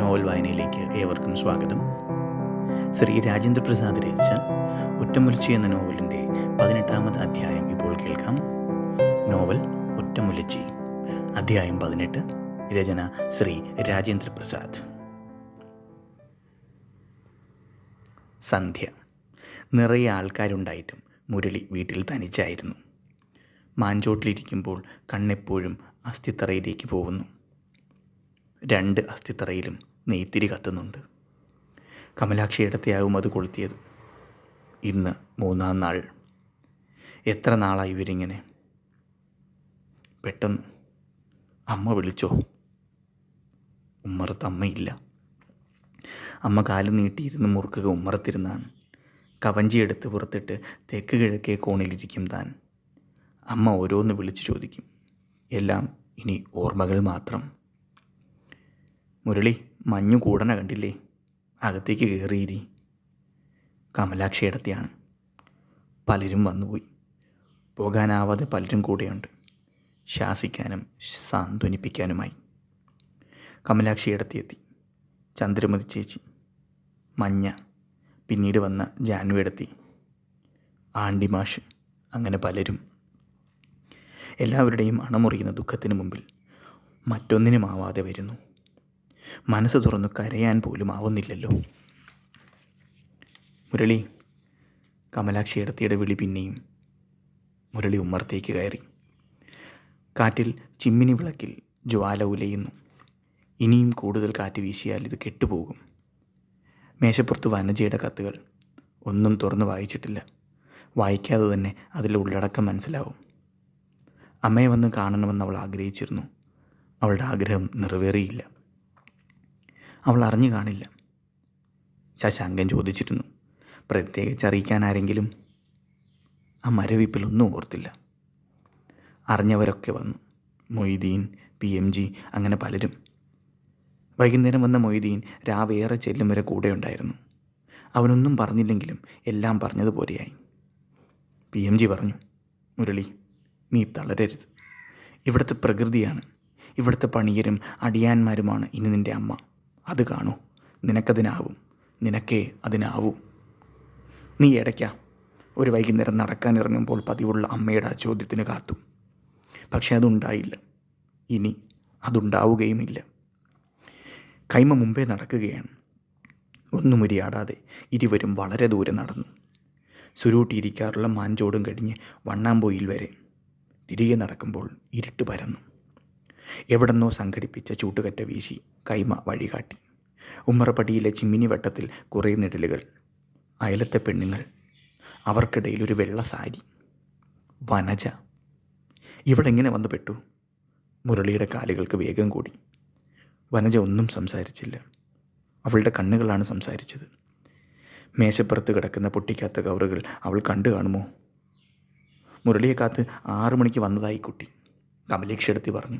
Novel വായനയിലേക്ക് ഏവർക്കും സ്വാഗതം. ശ്രീ രാജേന്ദ്ര പ്രസാദ് രചിച്ച ഒറ്റമുലച്ചി എന്ന നോവലിന്റെ പതിനെട്ടാമത് അധ്യായം ഇപ്പോൾ കേൾക്കാം. നോവൽ ഒറ്റമുലച്ചി അധ്യായം പതിനെട്ട് രചന ശ്രീ രാജേന്ദ്ര പ്രസാദ് സന്ധ്യ. നിറയെ ആൾക്കാരുണ്ടായിട്ടും മുരളി വീട്ടിൽ തനിച്ചായിരുന്നു. മാഞ്ചോട്ടിലിരിക്കുമ്പോൾ കണ്ണെപ്പോഴും അസ്ഥിത്തറയിലേക്ക് പോകുന്നു. രണ്ട് അസ്ഥിത്തറയിലും നെയ്ത്തിരി കത്തുന്നുണ്ട്. കമലാക്ഷിയിടത്തെയാവും അത് കൊളുത്തിയത്. ഇന്ന് മൂന്നാം നാൾ. എത്ര നാളായി ഇവരിങ്ങനെ? പെട്ടെന്ന് അമ്മ വിളിച്ചോ? ഉമ്മറത്ത് അമ്മയില്ല. അമ്മ കാൽ നീട്ടിയിരുന്ന് മുറുക്കുക ഉമ്മറത്തിരുന്നാണ്. കവഞ്ചിയെടുത്ത് പുറത്തിട്ട് തെക്ക് കിഴക്കേ കോണിലിരിക്കും താൻ. അമ്മ ഓരോന്ന് വിളിച്ചു ചോദിക്കും. എല്ലാം ഇനി ഓർമ്മകൾ മാത്രം. മുരളി മഞ്ഞു കൂടന കണ്ടില്ലേ? അകത്തേക്ക് കയറിയിരി കമലാക്ഷിയിടത്തെയാണ് പലരും വന്നുപോയി. പോകാനാവാതെ പലരും കൂടെയുണ്ട്. ശാസിക്കാനും സാന്ത്വനിപ്പിക്കാനുമായി. കമലാക്ഷിയിടത്തെത്തി ചന്ദ്രമതി ചേച്ചി മഞ്ഞ. പിന്നീട് വന്ന ജാനു ജാനുവിടത്തി ആണ്ടിമാഷ് അങ്ങനെ പലരും. എല്ലാവരുടെയും അണമുറിയുന്ന ദുഃഖത്തിന് മുമ്പിൽ മറ്റൊന്നിനുമാവാതെ വരുന്നു. മനസ്സ് തുറന്നു കരയാൻ പോലും ആവുന്നില്ലല്ലോ. മുരളി കമലാക്ഷി ഇടത്തിയുടെ വിളി പിന്നെയും മുരളി ഉമ്മർത്തേക്ക് കയറി. കാറ്റിൽ ചിമ്മിനി വിളക്കിൽ ജ്വാല ഉലയുന്നു. ഇനിയും കൂടുതൽ കാറ്റ് വീശിയാൽ ഇത് കെട്ടുപോകും. മേശപ്പുറത്ത് വനജയുടെ കത്തുകൾ ഒന്നും തുറന്ന് വായിച്ചിട്ടില്ല. വായിക്കാതെ തന്നെ അതിലെ ഉള്ളടക്കം മനസ്സിലാവും. അമ്മയെ വന്ന് കാണണമെന്ന് അവൾ ആഗ്രഹിച്ചിരുന്നു. അവളുടെ ആഗ്രഹം നിറവേറിയില്ല. അവൾ അറിഞ്ഞു കാണില്ല. ശശാങ്കൻ ചോദിച്ചിരുന്നു. പ്രത്യേകിച്ച് അറിയിക്കാൻ ആരെങ്കിലും? ആ മരവിപ്പിലൊന്നും ഓർത്തില്ല. അറിഞ്ഞവരൊക്കെ വന്നു. മൊയ്തീൻ പി എം ജി അങ്ങനെ പലരും. വൈകുന്നേരം വന്ന മൊയ്തീൻ രാവേറെ ചെല്ലും വരെ കൂടെ ഉണ്ടായിരുന്നു അവനൊന്നും പറഞ്ഞില്ലെങ്കിലും എല്ലാം പറഞ്ഞതുപോലെയായി. പി എം ജി പറഞ്ഞു മുരളി നീ തളരരുത്. ഇവിടുത്തെ പ്രകൃതിയാണ്. ഇവിടുത്തെ പണിയരും അടിയാന്മാരുമാണ് ഇനി നിന്റെ അമ്മ. അത് കാണൂ. നിനക്കതിനാവും. നിനക്കേ അതിനാവൂ. നീ ഇടയ്ക്ക ഒരു വൈകുന്നേരം നടക്കാൻ ഇറങ്ങുമ്പോൾ പതിവുള്ള അമ്മയുടെ ആ ചോദ്യത്തിന് കാത്തു. പക്ഷെ അതുണ്ടായില്ല. ഇനി അതുണ്ടാവുകയുമില്ല. കൈമ മുമ്പേ നടക്കുകയാണ്. ഒന്നും ഉരിയാടാതെ ഇരുവരും വളരെ ദൂരെ നടന്നു. സുരൂട്ടിയിരിക്കാറുള്ള മാഞ്ചോടും കഴിഞ്ഞ് വണ്ണാമ്പോയിൽ വരെ തിരികെ നടക്കുമ്പോൾ ഇരുട്ട് പരന്നു. എവിടെന്നോ സംഘടിപ്പിച്ച ചൂട്ടുകറ്റ വീശി കൈമ വഴികാട്ടി. ഉമ്മറപ്പടിയിലെ ചിമ്മിനി വട്ടത്തിൽ കുറേ നിഴലുകൾ. അയലത്തെ പെണ്ണുങ്ങൾ. അവർക്കിടയിൽ ഒരു വെള്ള സാരി. വനജ. ഇവളെങ്ങനെ വന്നു പെട്ടു? മുരളിയുടെ കാലുകൾക്ക് വേഗം കൂടി. വനജ ഒന്നും സംസാരിച്ചില്ല. അവളുടെ കണ്ണുകളാണ് സംസാരിച്ചത്. മേശപ്പുറത്ത് കിടക്കുന്ന പൊട്ടിക്കാത്ത കവറുകൾ അവൾ കണ്ടു കാണുമോ? മുരളിയെ കാത്ത് ആറു മണിക്ക് വന്നതായി കുട്ടി. കമലേക്ഷെടുത്തി പറഞ്ഞു.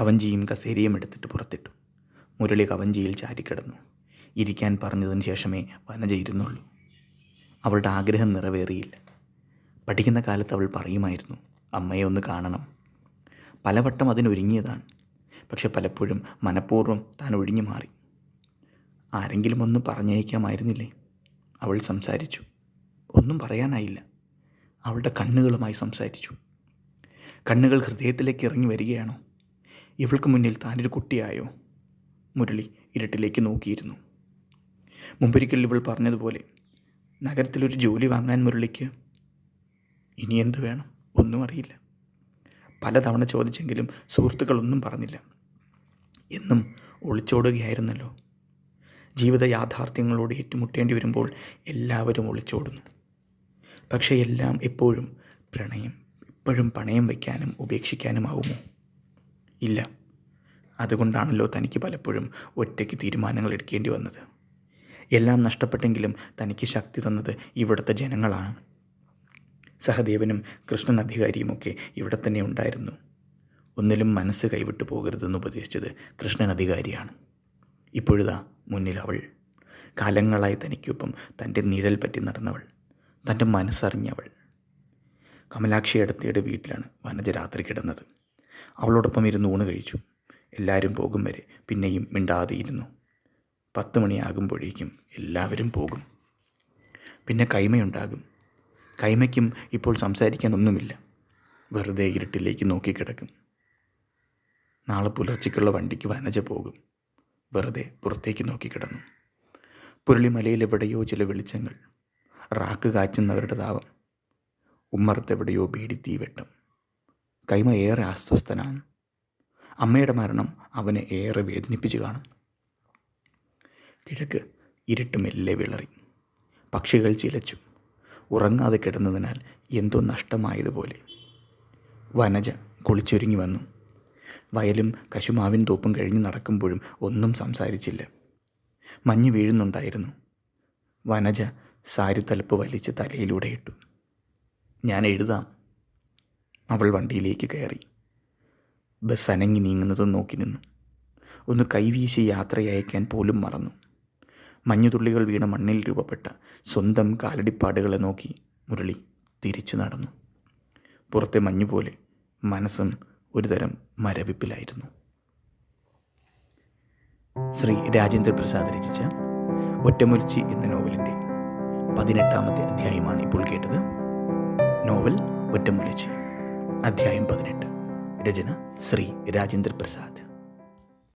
കവഞ്ചിയും കസേരയും എടുത്തിട്ട് പുറത്തിട്ടു. മുരളി കവഞ്ചിയിൽ ചാരിക്കിടന്നു. ഇരിക്കാൻ പറഞ്ഞതിന് ശേഷമേ വനജ ഇരുന്നുള്ളൂ. അവളുടെ ആഗ്രഹം നിറവേറിയില്ല. പഠിക്കുന്ന കാലത്ത് അവൾ പറയുമായിരുന്നു അമ്മയെ ഒന്ന് കാണണം. പലവട്ടം അതിനൊരുങ്ങിയതാണ്. പക്ഷെ പലപ്പോഴും മനഃപൂർവം താൻ ഒഴിഞ്ഞു മാറി. ആരെങ്കിലും ഒന്ന് പറഞ്ഞയക്കാമായിരുന്നില്ലേ? അവൾ സംസാരിച്ചു. ഒന്നും പറയാനായില്ല. അവളുടെ കണ്ണുകളുമായി സംസാരിച്ചു. കണ്ണുകൾ ഹൃദയത്തിലേക്ക് ഇറങ്ങി വരികയാണോ? ഇവൾക്ക് മുന്നിൽ താനൊരു കുട്ടിയായോ? മുരളി ഇരുട്ടിലേക്ക് നോക്കിയിരുന്നു. മുമ്പൊരിക്കൽ ഇവൾ പറഞ്ഞതുപോലെ നഗരത്തിലൊരു ജോലി വാങ്ങാൻ മുരളിക്ക് ഇനി എന്ത് വേണം? ഒന്നും അറിയില്ല. പലതവണ ചോദിച്ചെങ്കിലും സുഹൃത്തുക്കളൊന്നും പറഞ്ഞില്ല. എന്നും ഒളിച്ചോടുകയായിരുന്നല്ലോ. ജീവിത യാഥാർത്ഥ്യങ്ങളോട് ഏറ്റുമുട്ടേണ്ടി വരുമ്പോൾ എല്ലാവരും ഒളിച്ചോടുന്നു. പക്ഷേ എല്ലാം എപ്പോഴും പ്രണയം എപ്പോഴും പണയം വയ്ക്കാനും ഉപേക്ഷിക്കാനുമാവുമോ? ഇല്ല. അതുകൊണ്ടാണല്ലോ തനിക്ക് പലപ്പോഴും ഒറ്റയ്ക്ക് തീരുമാനങ്ങൾ എടുക്കേണ്ടി വന്നത്. എല്ലാം നഷ്ടപ്പെട്ടെങ്കിലും തനിക്ക് ശക്തി തന്നത് ഇവിടുത്തെ ജനങ്ങളാണ്. സഹദേവനും കൃഷ്ണൻ അധികാരിയുമൊക്കെ ഇവിടെ തന്നെ ഉണ്ടായിരുന്നു. ഒന്നിലും മനസ്സ് കൈവിട്ടു പോകരുതെന്ന് ഉപദേശിച്ചത് കൃഷ്ണൻ അധികാരിയാണ്. ഇപ്പോഴിതാ മുന്നിൽ അവൾ. കാലങ്ങളായി തനിക്കൊപ്പം തന്റെ നിഴൽ പറ്റി നടന്നവൾ. തന്റെ മനസ്സറിഞ്ഞവൾ. കമലാക്ഷി അടുത്തയുടെ വീട്ടിലാണ് വനജ രാത്രി കിടന്നത്. അവളോടൊപ്പം ഇരുന്ന് ഊണ് കഴിച്ചു. എല്ലാവരും പോകും വരെ. പിന്നെയും മിണ്ടാതെയിരുന്നു പത്ത് മണിയാകുമ്പോഴേക്കും എല്ലാവരും പോകും. പിന്നെ കൈമയുണ്ടാകും. കൈമയ്ക്കും ഇപ്പോൾ സംസാരിക്കാനൊന്നുമില്ല. വെറുതെ ഇരുട്ടിലേക്ക് നോക്കിക്കിടക്കും. നാളെ പുലർച്ചയ്ക്കുള്ള വണ്ടിക്ക് വനജ പോകും. വെറുതെ പുറത്തേക്ക് നോക്കിക്കിടന്നു. പുരളിമലയിലെവിടെയോ ചില വെളിച്ചങ്ങൾ. റാക്ക് കാച്ചുന്നവരുടെ താപം ഉമ്മറത്തെവിടെയോ ബീഡി വെട്ടം കൈമ ഏറെ അസ്വസ്ഥനാണ്. അമ്മയുടെ മരണം അവനെ ഏറെ വേദനിപ്പിച്ചു കാണും. കിഴക്ക് ഇരുട്ട് മെല്ലെ വിളറി. പക്ഷികൾ ചിലച്ചു. ഉറങ്ങാതെ കിടന്നതിനാൽ എന്തോ നഷ്ടമായതുപോലെ. വനജ കുളിച്ചൊരുങ്ങി വന്നു. വയലും കശുമാവിൻ തോപ്പും കഴിഞ്ഞ് നടക്കുമ്പോഴും ഒന്നും സംസാരിച്ചില്ല. മഞ്ഞ് വീഴുന്നുണ്ടായിരുന്നു. വനജ സാരിത്തലപ്പ് വലിച്ച് തലയിലൂടെ ഇട്ടു. ഞാൻ എഴുതാം. അവൾ വണ്ടിയിലേക്ക് കയറി. ബസ് അനങ്ങി നീങ്ങുന്നത് നോക്കി നിന്നു. ഒന്ന് കൈവീശി യാത്രയയക്കാൻ പോലും മറന്നു. മഞ്ഞുതുള്ളികൾ വീണ മണ്ണിൽ രൂപപ്പെട്ട സ്വന്തം കാലടിപ്പാടുകളെ നോക്കി മുരളി തിരിച്ചു നടന്നു. പുറത്തെ മഞ്ഞു പോലെ മനസ്സും ഒരുതരം മരവിപ്പിലായിരുന്നു. ശ്രീ രാജേന്ദ്ര പ്രസാദ് രചിച്ച ഒറ്റമൊലിച്ചി എന്ന നോവലിന്റെ പതിനെട്ടാമത്തെ അധ്യായമാണ് ഇപ്പോൾ കേട്ടത്. നോവൽ ഒറ്റമൊലിച്ചി അധ്യായം പതിനെട്ട്. രചന ശ്രീ രാജേന്ദ്ര പ്രസാദ്